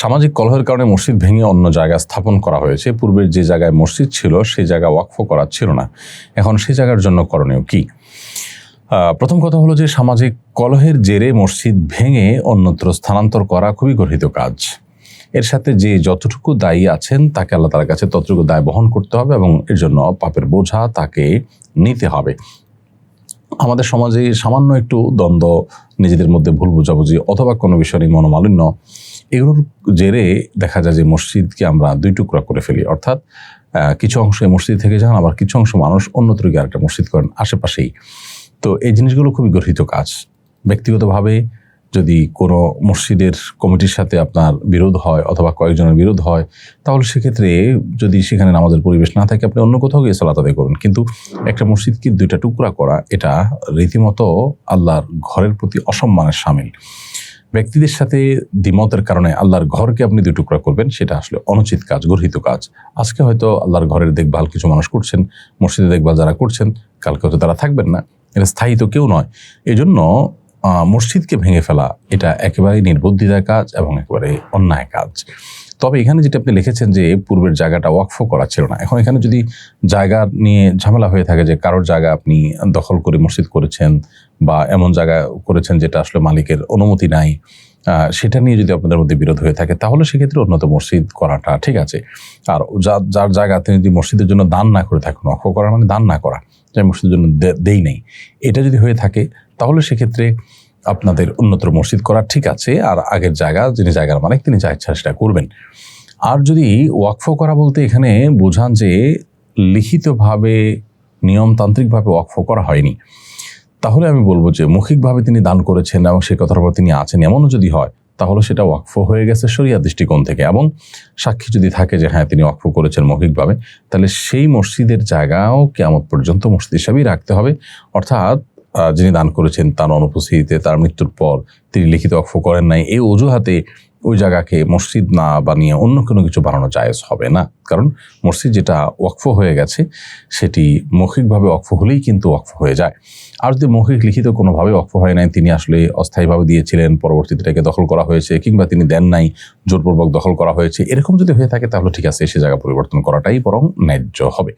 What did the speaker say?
সামাজিক কলহের কারণে মসজিদ ভেঙে অন্য জায়গায় স্থাপন করা হয়েছে। পূর্বের যে জায়গায় মসজিদ ছিল, সেই জায়গা ওয়াকফ করা ছিল না। এখন সেই জায়গার জন্য করণীয় কি? প্রথম কথা হলো যে, সামাজিক কলহের জেরে মসজিদ ভেঙে অন্যত্র স্থানান্তর করা খুবই গর্হিত কাজ। এর সাথে যে যতটুকু দায়ী আছেন, তাকে আল্লাহ তার কাছে ততটুকু দায় বহন করতে হবে এবং এর জন্য পাপের বোঝা তাকে নিতে হবে। আমাদের সমাজে সামান্য একটু দ্বন্দ্ব, নিজেদের মধ্যে ভুল বোঝাবুঝি অথবা কোনো বিষয় মনোমালিন্য এগুলোর জেরে দেখা যায় যে মসজিদকে আমরা দুই টুকরা করে ফেলি। অর্থাৎ কিছু অংশ মসজিদ থেকে যান, আবার কিছু অংশ মানুষ অন্যত্র গিয়ে আরেকটা মসজিদ করেন আশেপাশেই। তো এই জিনিসগুলো খুবই গর্হিত কাজ। ব্যক্তিগতভাবে যদি কোনো মসজিদের কমিটির সাথে আপনার বিরোধ হয় অথবা কয়েকজনের বিরোধ হয়, তাহলে সেক্ষেত্রে যদি সেখানে নামাজের পরিবেশ না থাকে, আপনি অন্য কোথাও গিয়ে সালাত আদায় করুন। কিন্তু একটা মসজিদকে দুইটা টুকরা করা, এটা রীতিমতো আল্লাহর ঘরের প্রতি অসম্মানের সামিল। ব্যক্তিদের সাথে দ্বিমতের কারণে আল্লাহর ঘরকে আপনি দুই টুকরা করবেন, সেটা আসলে অনুচিত কাজ, গর্হিত কাজ। আজকে হয়তো আল্লাহর ঘরের দেখভাল কিছু মানুষ করছেন মসজিদে দেখভাল যারা করছেন, কালকে হয়তো তারা থাকবেন না এটা স্থায়ী তো কেউ নয়। এই জন্য মসজিদকে ভেঙে ফেলা, এটা একেবারেই নির্বুদ্ধিতার কাজ এবং একেবারে অন্যায় কাজ। তবে এখানে যেটা আপনি লিখেছেন যে পূর্বের জায়গাটা ওয়াকফ করা ছিল না। এখন এখানে যদি জায়গা নিয়ে ঝামেলা হয়ে থাকে যে কারোর জায়গা আপনি দখল করে মসজিদ করেছেন বা এমন জায়গা করেছেন যেটা আসলে মালিকের অনুমতি নাই সেটা নিয়ে যদি আপনাদের মধ্যে বিরোধ হয়ে থাকে, তাহলে সেক্ষেত্রে উন্নত মসজিদ করাটা ঠিক আছে। আর যার যার জায়গা তিনি যদি মসজিদের জন্য দান না করে থাকেন অক্ষ করা মানে দান না করা, যে মসজিদের জন্য দেই নেই। এটা যদি হয়ে থাকে, তাহলে সেক্ষেত্রে আপনাদের উন্নতর মসজিদ করা ঠিক আছে, আর আগের জায়গা যিনি জায়গার মালিক তিনি যা ইচ্ছা সেটা করবেন। আর যদি ওয়াকফ করা বলতে এখানে বোঝান যে লিখিতভাবে, নিয়মতান্ত্রিকভাবে ওয়াকফ করা হয়নি, তাহলে আমি বলব যে মৌখিকভাবে তিনি দান করেছেন এবং সেই কথার উপর তিনি আছেন এমনও যদি হয়, তাহলে সেটা ওয়াকফ হয়ে গেছে শরিয়া দৃষ্টিকোণ থেকে এবং সাক্ষী যদি থাকে যে হ্যাঁ তিনি ওয়াকফ করেছেন মৌখিকভাবে, তাহলে সেই মসজিদের জায়গাও কেমন পর্যন্ত মসজিদ হিসাবেই রাখতে হবে। অর্থাৎ যিনি দান করেছেন তার অনুপস্থিতিতে তার মৃত্যুর পর তিনি লিখিত ওয়াকফ করেন নাই। এই অজুহাতে ওই জায়গাকে মসজিদ না বানিয়ে অন্য কোনো কিছু বানানো জায়েজ হবে না। কারণ মসজিদ যেটা ওয়াকফ হয়ে গেছে, সেটি মৌখিকভাবে ওয়াকফ হলেই কিন্তু ওয়াকফ হয়ে যায়। আর যদি মৌখিক লিখিত কোনোভাবে ওয়াকফ হয় নাই, তিনি আসলে অস্থায়ীভাবে দিয়েছিলেন, পরবর্তীতে এটাকে দখল করা হয়েছে, কিংবা তিনি দেন নাই, জোরপূর্বক দখল করা হয়েছে, এরকম যদি হয়ে থাকে, তাহলে ঠিক আছে, সে জায়গা পরিবর্তন করাটাই বরং ন্যায্য হবে।